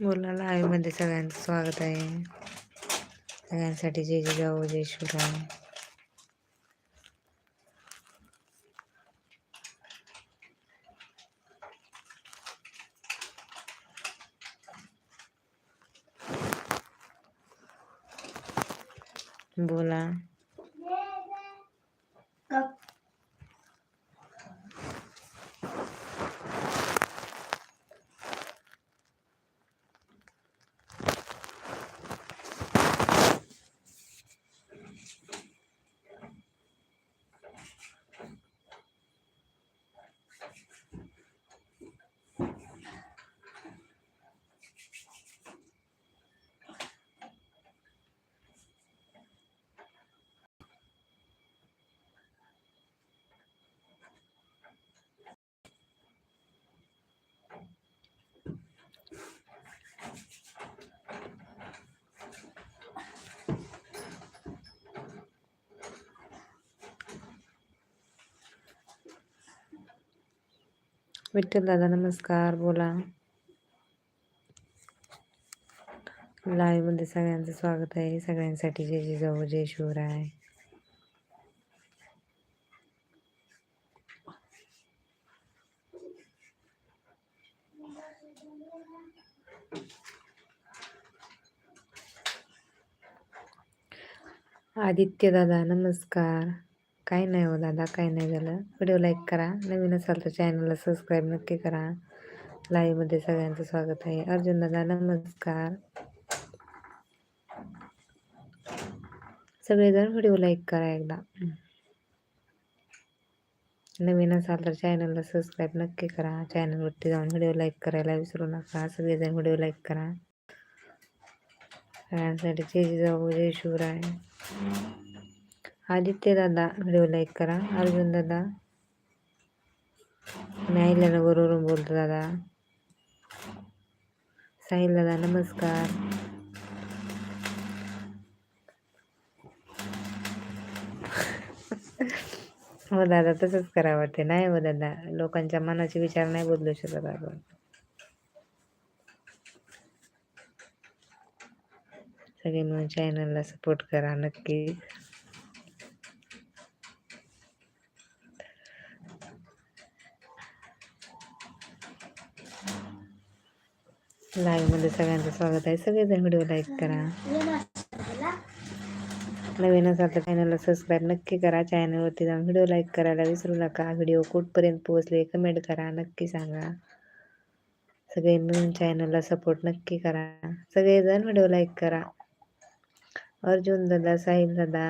बोला लाईव्हमध्ये सगळ्यांचं स्वागत आहे. सगळ्यांसाठी जय जय जाऊ जय शिवराय बोला विठ्ठल दादा नमस्कार बोला. लाईव्हमध्ये सगळ्यांचं स्वागत आहे. सगळ्यांसाठी जय जिजाऊ जय शिवराय. आदित्य दादा नमस्कार. काय नाही हो दादा काय नाही झालं. व्हिडिओ लाईक करा. नवीन असाल तर चॅनलला सबस्क्राईब नक्की करा. लाईव्हमध्ये सगळ्यांचं स्वागत आहे. अर्जुन दादा नमस्कार. सगळेजण व्हिडिओ लाईक करा एकदा. नवीन असाल तर चॅनलला सबस्क्राईब नक्की करा. चॅनलवरती जाऊन व्हिडिओ लाईक करायला विसरू नका. सगळेजण व्हिडिओ लाईक करा. सगळ्यांसाठी जय जाऊ जय शिवराय. आदित्य दादा व्हिडिओ लाईक करा. अर्जुन दादा. मी आईला बरोबरून बोलतो दादा. साहिल दादा नमस्कार. हो दादा तसंच करा वाटते. नाही हो दादा. लोकांच्या मनाचे विचार नाही बदलू शकत आपण. सगळे म्हणून चॅनलला सपोर्ट करा नक्की. लाईव्हमध्ये सगळ्यांचं स्वागत आहे. सगळेजण व्हिडिओ लाईक करा. नवीन असाल तर चॅनलला सबस्क्राईब नक्की करा. चॅनलवरती जाऊन व्हिडिओ लाईक करायला विसरू नका. व्हिडिओ कुठपर्यंत पोहोचले कमेंट करा. नक्की सांगा. सगळे मिळून चॅनलला सपोर्ट नक्की करा. सगळेजण व्हिडिओ लाईक करा. अर्जुन दादा साहिल दादा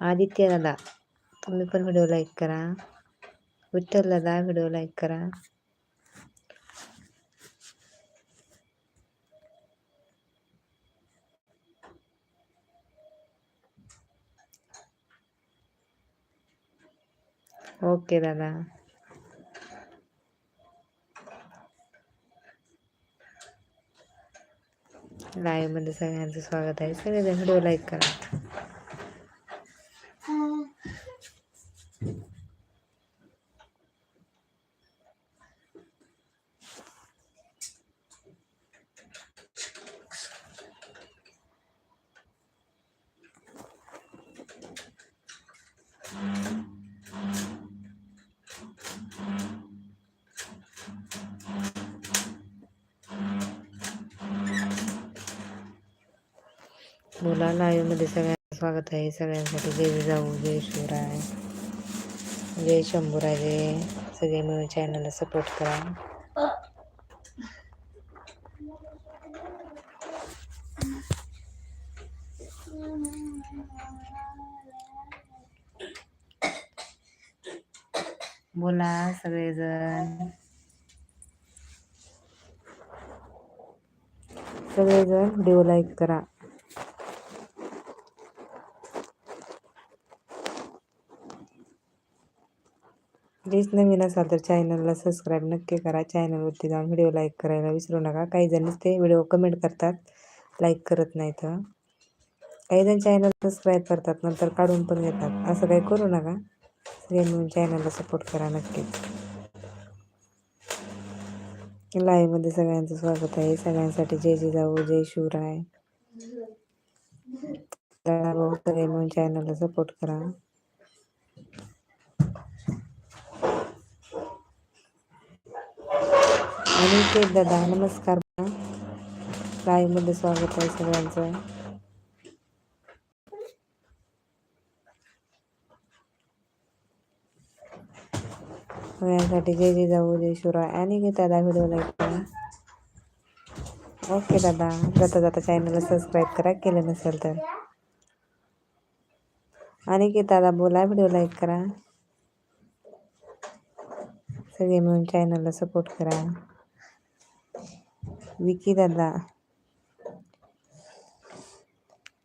आदित्य दादा तुम्ही पण व्हिडिओ लाईक करा. विठ्ठल दादा व्हिडिओ लाईक करा. ओके दादा. लाईव्हमध्ये सगळ्यांचं स्वागत आहे. सगळेजण व्हिडिओ लाईक करा. बोला लाईव्हमध्ये सगळ्यांचं स्वागत आहे. सगळ्यांसाठी जय जाऊ जय शिवराय. जय शंभूराजे. सगळे मिळून चॅनलला सपोर्ट करा. बोला सगळेजण. सगळेजण व्हिडिओ लाईक करा. प्लीज नवीन असाल तर चॅनलला सबस्क्राईब नक्की करा. चॅनलवरती जाऊन व्हिडिओ लाईक करायला विसरू नका. काही जणच ते व्हिडिओ कमेंट करतात. लाईक करत नाहीत. काही जण चॅनल सबस्क्राईब करतात नंतर काढून पण घेतात. असं काही करू नका. सगळे मिळून चॅनलला सपोर्ट करा नक्कीच लाईव्हमध्ये सगळ्यांचं स्वागत आहे. सगळ्यांसाठी जय जे जाऊ जय शिवराय. भाऊ सगळे चॅनलला सपोर्ट करा. आणि ते दादा नमस्कार लाईव्हमध्ये स्वागत आहे सगळ्यांचं. सगळ्यांसाठी जय जय जाऊ जय शिवराय. आणि घे दादा व्हिडिओ लाईक करा. ओके दादा जाता जाता चॅनलला सबस्क्राईब करा केलं नसेल तर. आणि की दादा बोला व्हिडिओ लाईक करा. सगळे मिळून चॅनलला सपोर्ट करा. विकी दादा.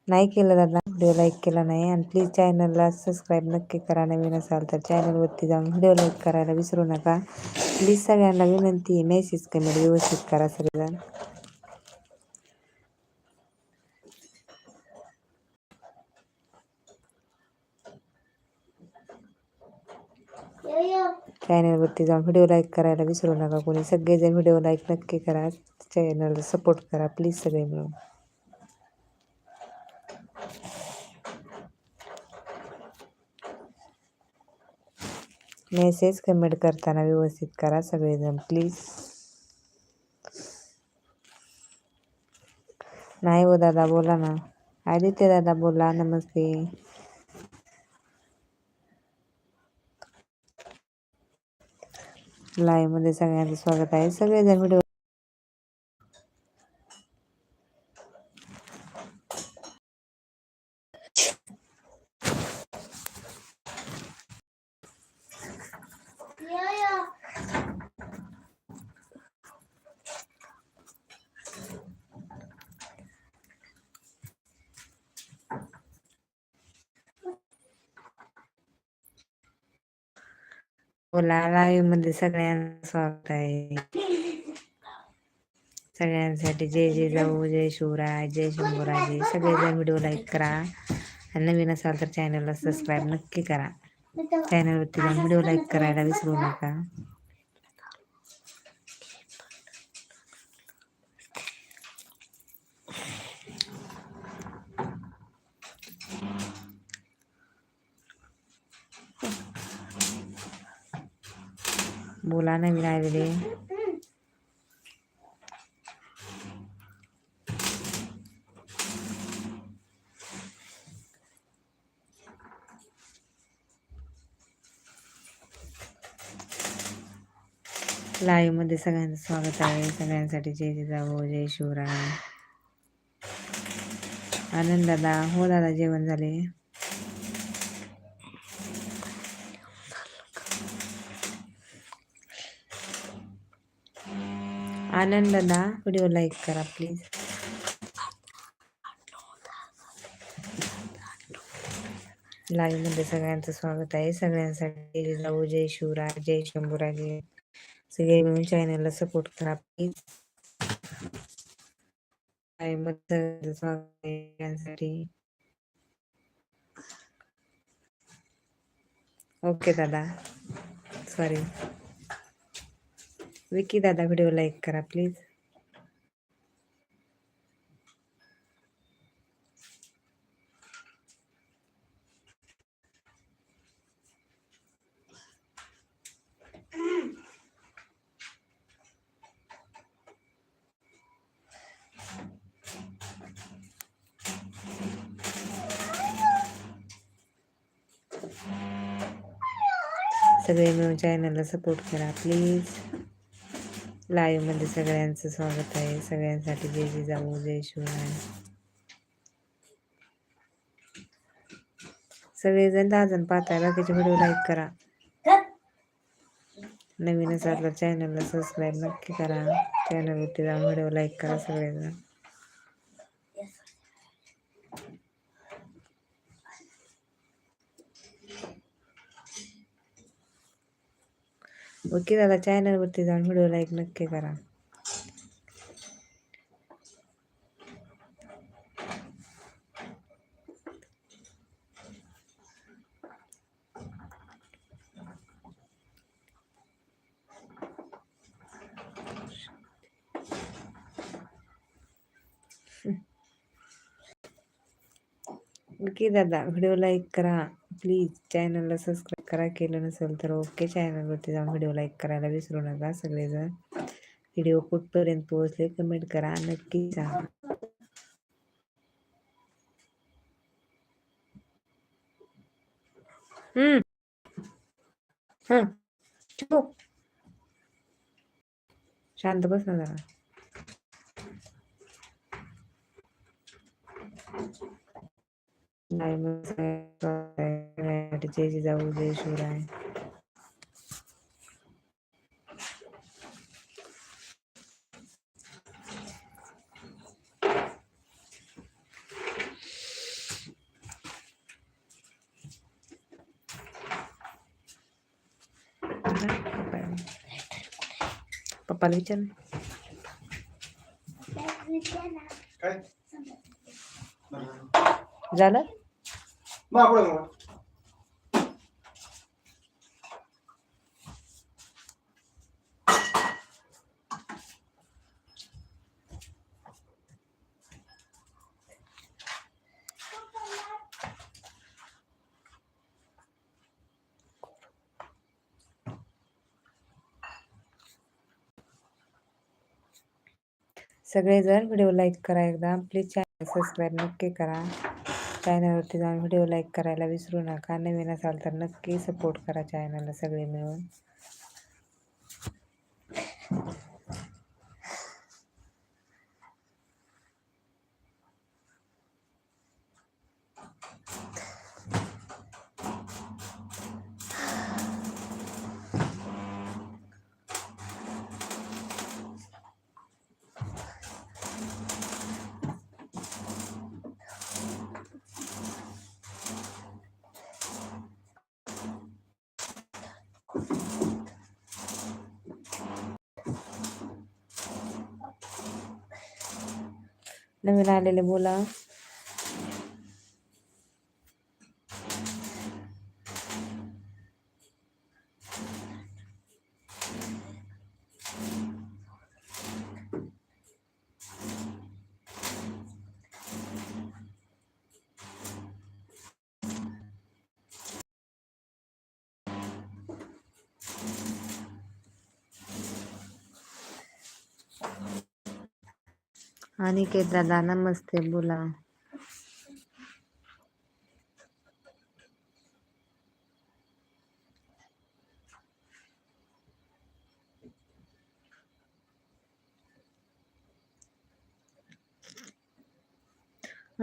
नाही केलं दादा. व्हिडिओ लाईक केला नाही आणि प्लीज चॅनलला सबस्क्राईब नक्की करा. नवीन असाल तर चॅनलवरती जाऊन व्हिडिओ लाईक करायला विसरू नका. प्लीज सगळ्यांना विनंती आहे मेसेज कमेंट व्यवस्थित करा सगळेजण. चॅनलवरती जाऊन व्हिडिओ लाईक करायला विसरू नका कोणी. सगळेजण व्हिडिओ लाईक नक्की करा. चॅनलला सपोर्ट करा प्लीज सगळे मिळून. मेसेज कमेंट करताना व्यवस्थित करा सगळेजण प्लीज. नाही हो दादा बोला ना. आदित्य दादा बोला. नमस्ते. लाईव्हमध्ये सगळ्यांचं स्वागत आहे. सगळेजण व्हिडिओ बोला लाईव्हमध्ये सगळ्यांना स्वागत आहे. सगळ्यांसाठी जय जय जाऊ जय शिवराय जय शंभूराजे सगळेजण व्हिडिओ लाईक करा आणि नवीन असाल तर चॅनलला सबस्क्राईब नक्की करा. चॅनलवरती जाऊन व्हिडिओ लाईक करायला विसरू नका. बोला नवीन आलेले लाईव्हमध्ये सगळ्यांचं स्वागत आहे. सगळ्यांसाठी जय जिजाऊ जय शिवराय. आनंद दादा हो दादा जेवण झाले? आनंदला व्हिडिओ लाईक करा प्लीज लाईव्हमध्ये सगळ्यांचं स्वागत आहे. सगळ्यांसाठी जय जाऊ जय शिवराज जय शंभूराजे. सगळे मिळून चॅनलला सपोर्ट करा प्लीज लाईव्ह स्वागत आहे. सगळ्यांसाठी. ओके दादा. सॉरी विकी दादा व्हिडिओ लाईक करा प्लीज सगळे मिळून चॅनलला सपोर्ट करा प्लीज लाईव्हमध्ये सगळ्यांचं स्वागत आहे. सगळ्यांसाठी जय जय जाऊ जय शिवराय. सगळेजण दहा जण पाहताय. बाकीचे व्हिडिओ लाईक करा. नवीन असाल तर चॅनलला सबस्क्राईब नक्की करा. चॅनलवरती जाऊन व्हिडिओ लाईक करा सगळेजण. ओके दादा चॅनलवरती जाऊन व्हिडिओ लाईक नक्की करा. ओके दादा व्हिडिओ लाईक करा. प्लीज चॅनलला सबस्क्राईब करा केलं नसेल तर ओके चॅनलवरती जाऊन व्हिडिओ लाईक करायला विसरू नका सगळेजण. व्हिडिओ कुठपर्यंत पोहोचले कमेंट करा नक्की सांगा. हम्म. हं. शांत बस ना जरा नाही मग सगळ्यांसाठी जय जिजाऊ जय शिवराय पप्पाला विचार ना. काय झालं मग सगळेजण व्हिडिओ लाईक करा एकदा. प्लीज़ चॅनल सबस्क्राईब नक्की करा. चॅनलवरती जाऊन व्हिडिओ लाईक करायला विसरू नका. नवीन असाल तर नक्की सपोर्ट करा चॅनलला सगळे मिळून. नवीन आलेले बोला अनिकेत दादा नमस्ते बोला.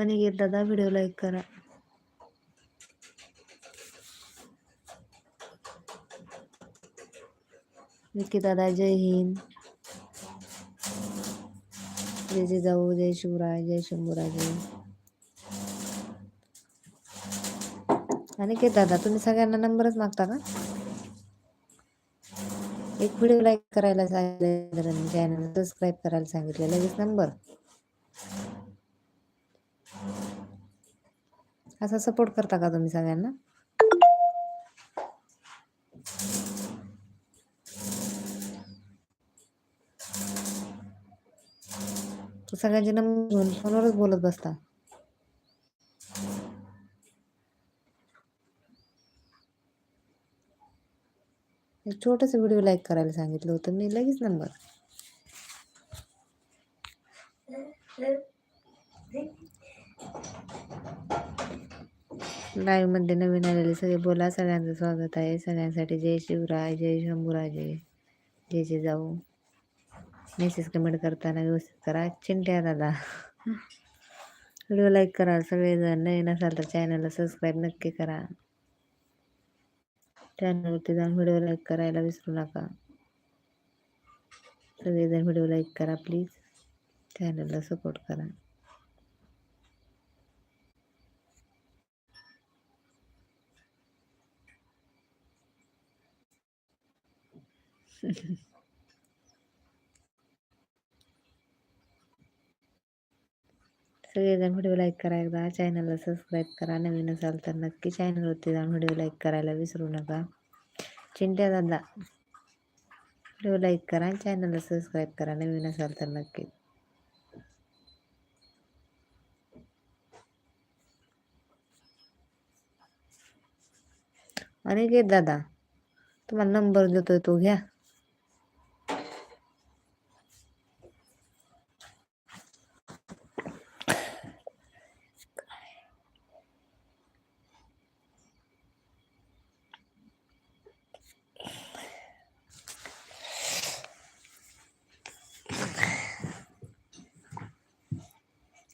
अनिकेत दादा व्हिडिओ लाईक करा. विकी दादा जय हिंद. जय जय जाऊ जय शिवराय जय शंभूराजे. आणि के दादा तुम्ही सगळ्यांना नंबरच मागता का? एक व्हिडिओ लाईक करायला सांगितलं चॅनल सबस्क्राईब करायला सांगितलं. लगेच नंबर. असा सपोर्ट करता का तुम्ही सगळ्यांना? तू सगळ्यांचे नंबर घेऊन फोनवरच बोलत बसता. एक छोटस व्हिडिओ लाईक करायला सांगितलं होतं मी लगेच नंबर लाईव्हमध्ये नवीन आलेले सगळे बोला सगळ्यांचं स्वागत आहे. सगळ्यांसाठी जय शिवराय जय शंभूराजे जय जय जाऊ. मेसेज कमेंट करताना व्यवस्थित करा. चिंट्या दादा. व्हिडिओ लाईक करा सगळेजण. नवीन असाल तर चॅनलला सबस्क्राईब नक्की करा. चॅनलवरती जाऊन व्हिडिओ लाईक करायला विसरू नका. सगळेजण व्हिडिओ लाईक करा प्लीज. चॅनलला सपोर्ट करा. सगळेजण व्हिडिओ लाईक करा एकदा चॅनलला सबस्क्राईब करा नवीन असाल तर नक्की चॅनलवरती जाऊन व्हिडिओ लाईक करायला विसरू नका. चिंट्या दादा व्हिडिओ लाईक करा आणि चॅनलला सबस्क्राईब करा नवीन असाल तर नक्की. अनिकेत दादा तुम्हाला नंबर देतोय तो घ्या.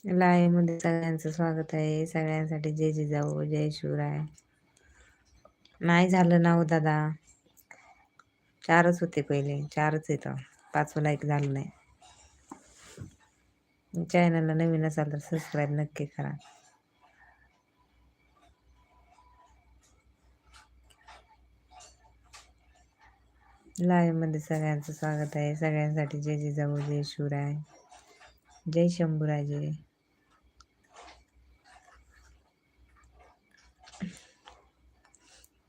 लाईव्हमध्ये सगळ्यांचं स्वागत आहे. सगळ्यांसाठी जय जिजाऊ जय शिवराय. नाही झालं ना हो दादा. चारच होते पहिले. चारच येतं पाचवं एक झालं नाही. चॅनलला नवीन असाल तर सबस्क्राईब नक्की करा. लाईव्हमध्ये सगळ्यांचं स्वागत आहे. सगळ्यांसाठी जय जिजाऊ जय शिवराय. जय शंभूराजे.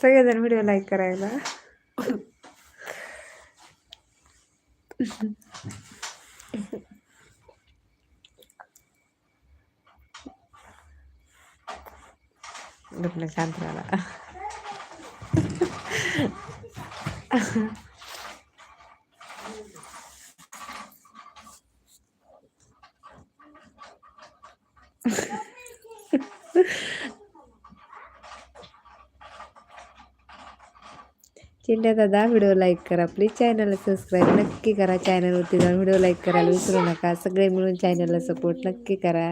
सगळेजण व्हिडिओ लाईक करायला. शांत राहिला चिंट्या दादा व्हिडिओ लाईक करा. प्लीज चॅनलला सबस्क्राईब नक्की करा. चॅनलवरती जाऊन व्हिडिओ लाईक करायला विसरू नका. सगळे मिळून चॅनलला सपोर्ट नक्की करा.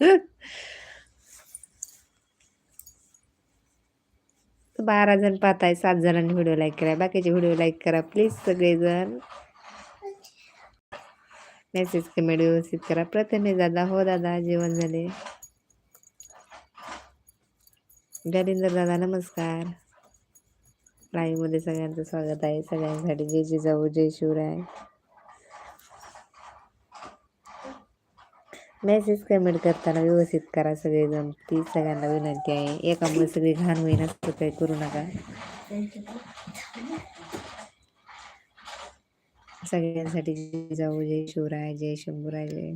बारा जण पाहताय सात जणांनी व्हिडिओ लाईक करा बाकीचे व्हिडिओ लाईक करा. प्लीज सगळेजण. मेसेज कमेंट व्यवस्थित करा. प्रथमेश दादा हो दादा जेवण झाले. जालिंदर दादा नमस्कार. लाईव्हमध्ये सगळ्यांचं स्वागत आहे. सगळ्यांसाठी जय जिजाऊ जय शिवराय. मेसेज कमेंट करताना व्यवस्थित करा सगळेजण. ती सगळ्यांना विनंती आहे. एकामुळे सगळी घाण होईन असतं काही करू नका. सगळ्यांसाठी जय जिजाऊ जय शिवराय जय शंभूराय जय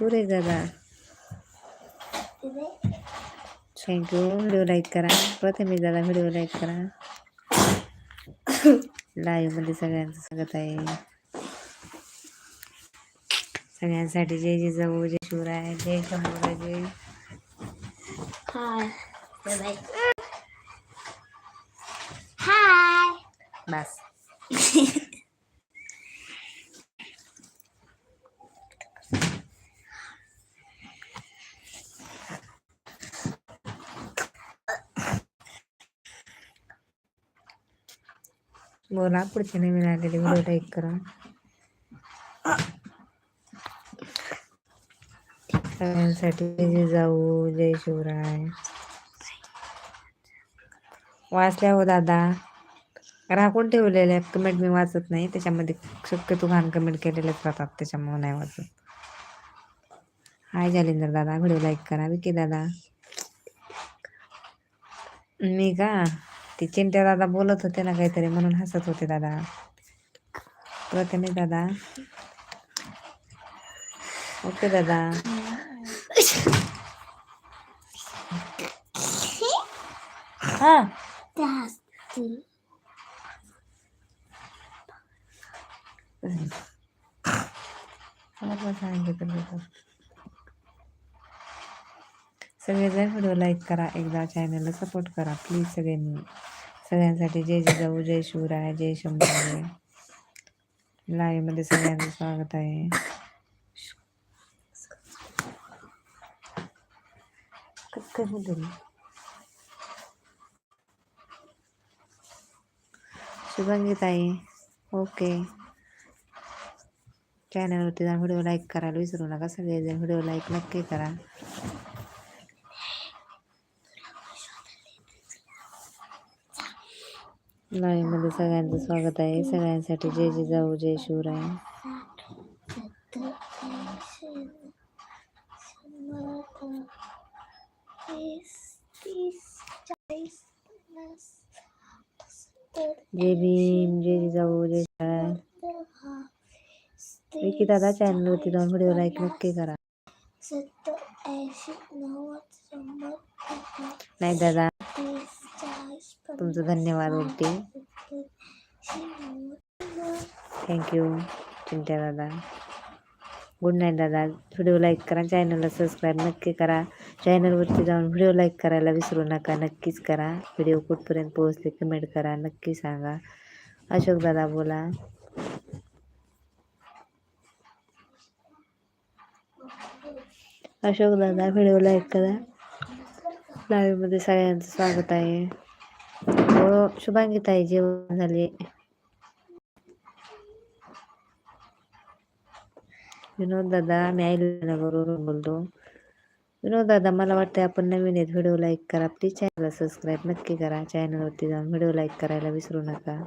Suresh Dada. Thank you. Video like करा. प्रथमेश दादा व्हिडिओ लाईक करा. लाईव्हमध्ये सगळ्यांचं स्वागत आहे. सगळ्यांसाठी जय जिजाऊ जय शिवराय जय. Bye bye. Hi. बस. बोला पुढचे नवीन आलेले व्हिडिओ लाईक करा. सगळ्यांसाठी जाऊ जय शिवराय. वाचल्या हो दादा. राखून ठेवलेल्या कमेंट मी वाचत नाही. त्याच्यामध्ये शक्यतो घाण कमेंट केलेलेच राहतात. त्याच्यामुळे नाही वाचत. हाय जालिंदर दादा. व्हिडिओ लाईक करा. विकी दादा. मी का? ते चिंट्या दादा बोलत होते ना काहीतरी म्हणून हसत होते दादा. प्रथमे दादा. ओके दादा. हा. That's पण सगळेजण व्हिडिओ लाईक करा एकदा चॅनलला सपोर्ट करा प्लीज सगळ्यांनी. सगळ्यांसाठी जय जिजाऊ जय शिवराय जय शंभराय. लाईव्हमध्ये सगळ्यांचं स्वागत आहे. कसं ताई. ओके चॅनलवरती जाऊन व्हिडिओ लाईक करायला विसरू नका. सगळेजण व्हिडिओ लाईक नक्की करा. लाईमध्ये म्हणजे सगळ्यांचं स्वागत आहे. सगळ्यांसाठी जय जे जाऊ जय शिवराय. जय भीम जय जाऊ जय शिवराय. विकी दादा चॅनलवरती जाऊन व्हिडिओ लाईक नक्की करा. सत्तर ऐंशी नव्वद शंभर पन्नास नाही दादा तुमचं धन्यवाद बोलते थँक्यू चिंट्या दादा गुड नाईट दादा व्हिडिओ लाईक करा चॅनलला सबस्क्राईब नक्की करा चॅनलवरती जाऊन व्हिडिओ लाईक करायला विसरू नका नक्कीच करा व्हिडिओ कुठपर्यंत पोहोचले कमेंट करा नक्की सांगा अशोक दादा बोला अशोक दादा व्हिडिओ लाईक करा. लाईव्हमध्ये सगळ्यांचं स्वागत आहे. हो शुभांगी ताई जेवण झाले. विनोद दादा मी आईनगरवरून बोलतो. विनोद दादा मला वाटतं आपण नवीन आहेत. व्हिडिओ लाईक करा. प्लीज चॅनलला सबस्क्राईब नक्की करा. चॅनलवरती जाऊन व्हिडिओ लाईक करायला विसरू नका.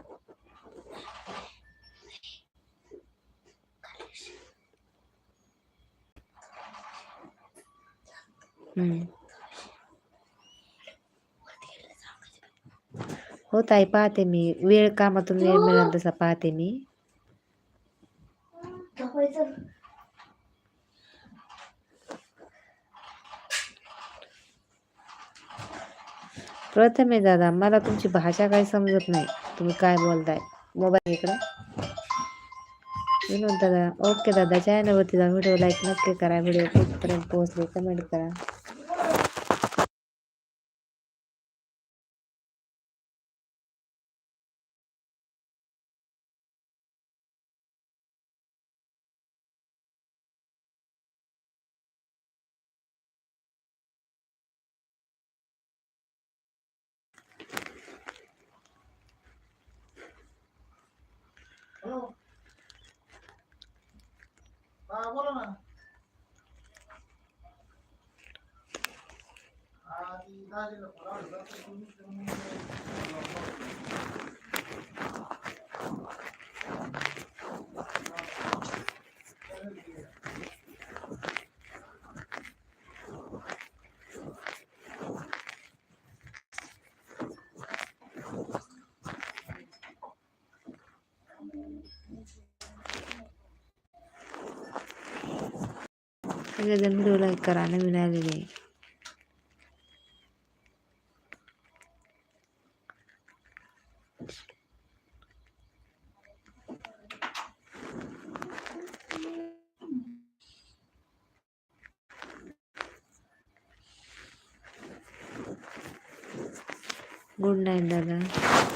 हो ताई पाहते मी. वेळ कामातून वेळ मिळेल तसा पाहते मी. प्रथमे दादा मला तुमची भाषा काही समजत नाही. तुम्ही काय बोलताय? मोबाईल इकडं. विनोद दादा ओके दादा चॅनलवरती जाऊन व्हिडिओ लाईक नक्की करा. व्हिडिओ कुठपर्यंत पोहोचले कमेंट करा. हा बोला ना. हा, ती दाजीला फोन लावला होता, तर तुम्ही- सगळेजण